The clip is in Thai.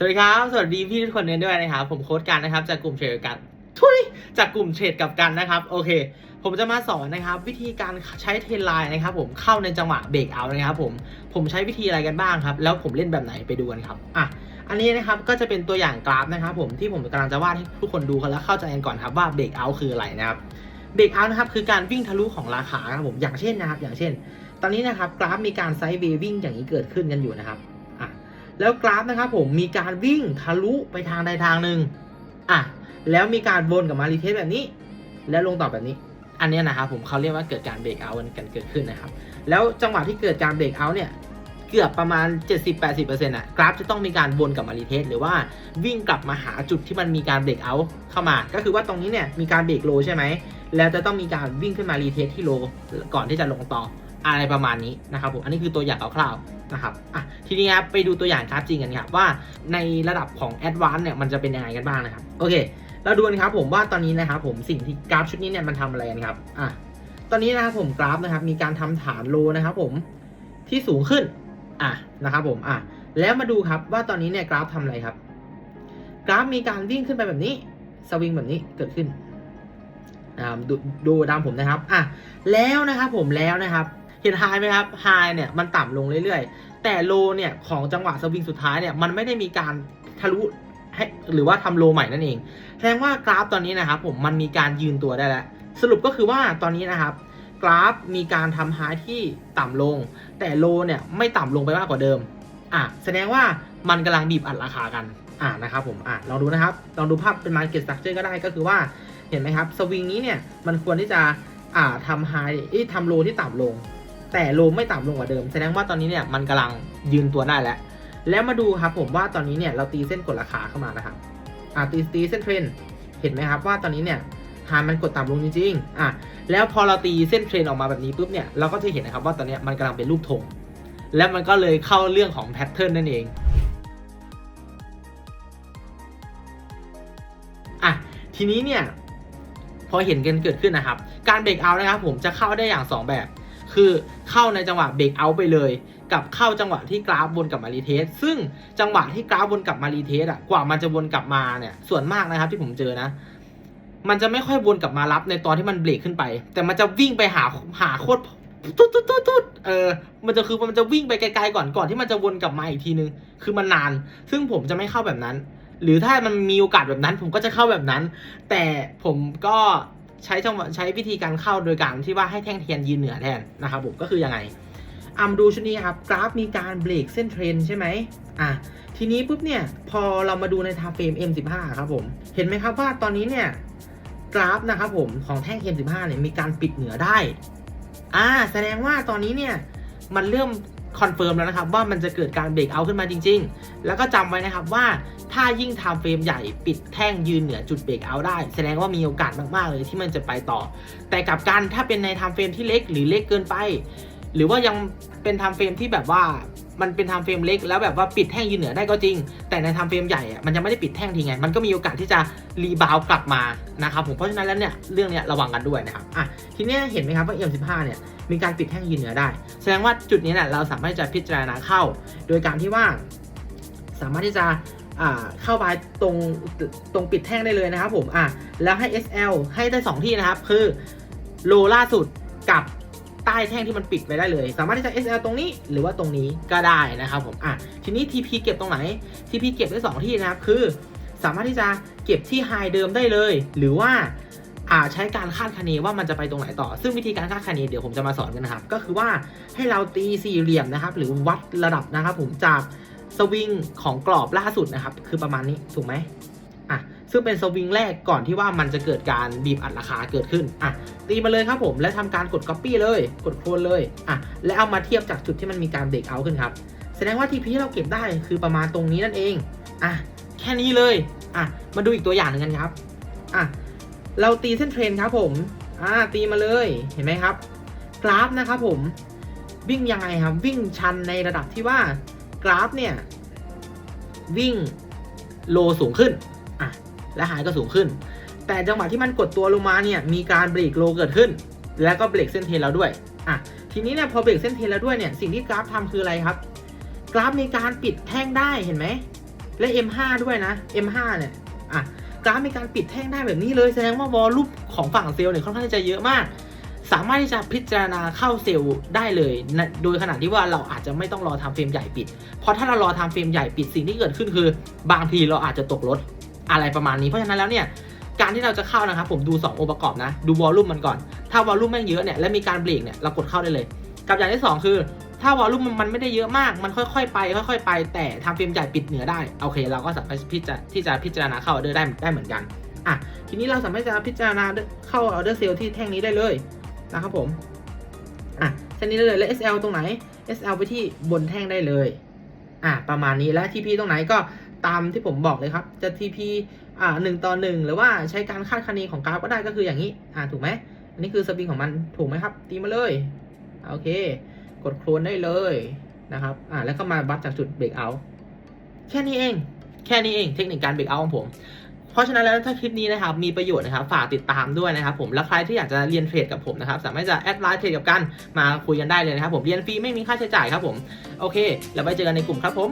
สวัสดีครับ สวัสดีพี่ทุกคนเนด้วยนะครับ ผมโค้ดกันนะครับ จากกลุ่มเทรดกันทุยจากกลุ่มเทรดกับกันนะครับ โอเค ผมจะมาสอนนะครับ วิธีการใช้เทรนไลน์นะครับ ผมเข้าในจังหวะเบรกเอาท์นะครับผม ผมใช้วิธีอะไรกันบ้างครับ แล้วผมเล่นแบบไหนไปดูกันครับ อะ อันนี้นะครับก็จะเป็นตัวอย่างกราฟนะครับ ผมที่ผมกำลังจะวาดให้ทุกคนดูกันแล้วเข้าใจกันก่อนครับว่าเบรกเอาท์คืออะไรนะครับเบรกเอาท์นะครับคือการวิ่งทะลุของราคาครับผมอย่างเช่นนะครับ อย่างเช่น ตอนนี้นะครับกราฟมีการไซด์เววิ่งอย่างนี้เกิดขึ้นกันอยู่นะครับ แล้วกราฟนะครับผมมีการวิ่งทะลุไปทางใดทางหนึ่งอะแล้วมีการวนกับมารีเทสแบบนี้ แล้วลงต่อแบบนี้ อันนี้นะครับผมเขาเรียกว่าเกิดการเบรกเอาท์กันเกิดขึ้นนะครับ แล้วจังหวะที่เกิดการเบรกเอาท์เนี่ยเกือบประมาณ 70-80%อะกราฟจะต้องมีการวนกับมารีเทสหรือว่าวิ่งกลับมาหาจุดที่มันมีการเบรกเอาท์เข้ามา ก็คือว่าตรงนี้เนี่ยมีการเบรกโลใช่ไหมแล้วจะต้องมีการวิ่งขึ้นมารีเทสที่โลก่อนที่จะลงต่อ อะไรประมาณนี้นะครับผมอันนี้คือตัวอย่างคร่าวๆนะครับอะทีนี้ครับไปดูตัวอย่างกราฟจริงกันครับว่าในระดับของแอดวานซ์เนี่ยมันจะเป็นยังไงกันบ้างนะครับโอเค เราดูกันครับผมว่าตอนนี้นะครับผมสิ่งที่กราฟชุดนี้เนี่ยมันทำอะไรกันครับอะตอนนี้นะครับผมกราฟนะครับมีการทำฐานโลนะครับผมที่สูงขึ้นอะนะครับผมอะแล้วมาดูครับว่าตอนนี้เนี่ยกราฟทำอะไรครับ กราฟมีการวิ่งขึ้นไปแบบนี้สวิงแบบนี้เกิดขึ้นนะครับดูดูตามผมนะครับ อะ แล้วนะครับผมแล้วนะครับ เห็นไฮไหมครับไฮเนี่ยมันต่ำลงเรื่อยๆ แต่โลเนี่ยของจังหวะสวิงสุดท้ายเนี่ยมันไม่ได้มีการทะลุให้หรือว่าทำโลใหม่นั่นเอง แสดงว่ากราฟตอนนี้นะครับผมมันมีการยืนตัวได้แล้ว สรุปก็คือว่าตอนนี้นะครับกราฟมีการทำไฮที่ต่ำลง แต่โลเนี่ยไม่ต่ำลงไปมากกว่าเดิมอะแสดงว่ามันกำลังบีบอัดราคากันอะนะครับผมอะลองดูนะครับ ลองดูภาพเป็น market structure ก็ได้ก็คือว่าเห็นไหมครับ สวิงนี้เนี่ย มันควรที่จะอ่าทำไฮเอ้ยทำโลที่ต่ำลง แต่โลไม่ต่ำลงกว่าเดิม แสดงว่าตอนนี้เนี่ยมันกำลังยืนตัวได้แล้ว แล้วมาดูครับผมว่าตอนนี้เนี่ยเราตีเส้นกดราคาเข้ามานะครับอ่าตีตีเส้นเทรนเห็นไหมครับว่าตอนนี้เนี่ยหามันกดต่ำลงจริงๆอะแล้วพอเราตีเส้นเทรนออกมาแบบนี้ปุ๊บเนี่ยเราก็จะเห็นนะครับว่าตอนนี้มันกำลังเป็นรูปธงแล้วมันก็เลยเข้าเรื่องของแพทเทิร์นนั่นเองอะทีนี้เนี่ยพอเห็นกันเกิดขึ้นนะครับ การเบรกเอานะครับผมจะเข้าได้อย่าง 2 แบบ คือเข้าในจังหวะเบรกเอาไปเลย กับเข้าจังหวะที่กราฟวนกลับมารีเทส ซึ่งจังหวะที่กราฟวนกลับมารีเทสอะกว่ามันจะวนกลับมาเนี่ยส่วนมากนะครับที่ผมเจอนะ มันจะไม่ค่อยวนกลับมารับในตอนที่มันเบรกขึ้นไป แต่มันจะวิ่งไปหาหาโคตรตุ๊ดตุ๊ดตุ๊ดตุ๊ดเออ มันจะคือมันจะวิ่งไปไกลๆก่อนก่อนที่มันจะวนกลับมาอีกทีนึง คือมันนาน ซึ่งผมจะไม่เข้าแบบนั้น หรือถ้ามันมีโอกาสแบบนั้น ผมก็จะเข้าแบบนั้น แต่ผมก็ ใช้จังหวะใช้วิธีการเข้าโดยการที่ว่าให้แท่งเทียนยืนเหนือแทนนะครับผมก็คือยังไงอะมาดูชุดนี้ครับกราฟมีการเบรกเส้นเทรนใช่ไหมอะทีนี้ปุ๊บเนี่ยพอเรามาดูในทาเฟรม M15 ครับผมเห็นไหมครับว่าตอนนี้เนี่ยกราฟนะครับผมของแท่ง M15 เนี่ยมีการปิดเหนือได้อ่าแสดงว่าตอนนี้เนี่ยมันเริ่ม คอนเฟิร์มแล้วนะครับว่ามันจะเกิดการเบรกเอาขึ้นมาจริง ๆ แล้วก็จำไว้นะครับว่าถ้ายิ่งทำเฟรมใหญ่ปิดแท่งยืนเหนือจุดเบรกเอาได้ แสดงว่ามีโอกาสมากๆเลยที่มันจะไปต่อ แต่กับการถ้าเป็นในทำเฟรมที่เล็กหรือเล็กเกินไป หรือว่ายังเป็นไทม์เฟรมที่แบบว่ามันเป็นไทม์เฟรมเล็กแล้วแบบว่าปิดแท่งยืนเหนือได้ก็จริง แต่ในไทม์เฟรมใหญ่อะมันยังไม่ได้ปิดแท่งทีไง มันก็มีโอกาสที่จะรีบาวกลับมานะครับผมเพราะฉะนั้นแล้วเนี่ยเรื่องเนี้ยระวังกันด้วยนะครับอะทีนี้เห็นไหมครับว่า M15 เนี่ยมีการปิดแท่งยืนเหนือได้ แสดงว่าจุดนี้เนี่ยเราสามารถจะพิจารณาเข้า โดยการที่ว่า สามารถที่จะอ่าเข้าไปตรงตรงปิดแท่งได้เลยนะครับผมอะแล้วให้ SL ให้ได้ 2 ที่นะครับ คือโลล่าสุดกับ ใต้แท่งที่มันปิดไว้ได้เลย สามารถที่จะ SL ตรงนี้หรือว่าตรงนี้ก็ได้นะครับผมอะทีนี้ TP เก็บตรงไหน TP เก็บได้ 2 ที่นะครับคือ สามารถที่จะเก็บที่ไฮเดิมได้เลย หรือว่าอ่าใช้การคาดคะเนว่ามันจะไปตรงไหนต่อ ซึ่งวิธีการคาดคะเนเดี๋ยวผมจะมาสอนกันนะครับ ก็คือว่าให้เราตีสี่เหลี่ยมนะครับ หรือวัดระดับนะครับ ผมจากสวิงของกรอบล่าสุดนะครับ คือประมาณนี้ถูกไหม ซึ่งเป็นสวิงแรกก่อนที่ว่ามันจะเกิดการบีบอัดราคาเกิดขึ้นอะตีมาเลยครับผมและทำการกด Copy เลย กดโคลนเลยอะและเอามาเทียบจากจุดที่มันมีการเบรกเอาขึ้นครับแสดงว่า TP ที่เราเก็บได้คือประมาณตรงนี้นั่นเองอะแค่นี้เลยอะมาดูอีกตัวอย่างหนึ่งกันครับอะเราตีเส้นเทรนครับผมอ่าตีมาเลยเห็นไหมครับ กราฟนะครับผมวิ่งยังไงครับ วิ่งชันในระดับที่ว่ากราฟเนี่ย วิ่งโลสูงขึ้น และหายก็สูงขึ้น แต่จังหวะที่มันกดตัวลงมาเนี่ยมีการเบรกโลเกิดขึ้น แล้วก็เบรกเส้นเทนแล้วด้วยอะทีนี้เนี่ยพอเบรกเส้นเทนแล้วด้วยเนี่ยสิ่งที่กราฟทำคืออะไรครับ กราฟมีการปิดแท่งได้เห็นไหมและ M5 ด้วยนะ M5 เนี่ยอะกราฟมีการปิดแท่งได้แบบนี้เลยแสดงว่าวอลลุ่มของฝั่งเซลล์เนี่ยค่อนข้างจะเยอะมาก สามารถที่จะพิจารณาเข้าเซลล์ได้เลยนะโดยขนาดที่ว่าเราอาจจะไม่ต้องรอทำเฟรมใหญ่ปิด เพราะถ้าเรารอทำเฟรมใหญ่ปิดสิ่งที่เกิดขึ้นคือ บางทีเราอาจจะตกรถ อะไรประมาณนี้เพราะฉะนั้นแล้วเนี่ยการที่เราจะเข้านะครับผมดู 2 องค์ประกอบนะ ดูวอลลุ่มมันก่อน ถ้าวอลลุ่มแม่งเยอะเนี่ยและมีการเบรกเนี่ยเรากดเข้าได้เลย กับอย่างที่ 2 คือ ถ้าวอลลุ่มมันไม่ได้เยอะมากมันค่อยๆไป ค่อยๆไป แต่ทำเฟรมใหญ่ปิดเหนือได้โอเค เราก็สามารถที่จะที่จะพิจารณาเข้าออเดอร์ได้ได้เหมือนกันอะทีนี้เราสามารถจะพิจารณาเข้าออเดอร์เซลที่แท่งนี้ได้เลยนะครับผมอะเส้นนี้ได้เลยแล้ว SL ตรงไหน SL ไปที่บนแท่งได้เลยอะประมาณนี้แล้ว TP ตรงไหนก็ ตามที่ผมบอกเลยครับ จะ TP อ่าหนึ่งต่อหนึ่งหรือว่าใช้การคาดคะเนของกราฟก็ได้ก็คืออย่างนี้ อ่าถูกไหมอันนี้คือสปริงของมันถูกไหมครับ ตีมาเลยโอเค กดโคลนได้เลยนะครับ อ่าแล้วก็มาวัดจากจุดเบรกเอา แค่นี้เอง แค่นี้เอง เทคนิคการเบรกเอาของผมเพราะฉะนั้นแล้วถ้าคลิปนี้นะครับมีประโยชน์นะครับฝากติดตามด้วยนะครับผมและใครที่อยากจะเรียนเทรดกับผมนะครับสามารถจะแอดไลน์เทรดกับกันมาคุยกันได้เลยนะครับผมเรียนฟรีไม่มีค่าใช้จ่ายครับผมโอเค แล้วไว้เจอกันในกลุ่มครับผม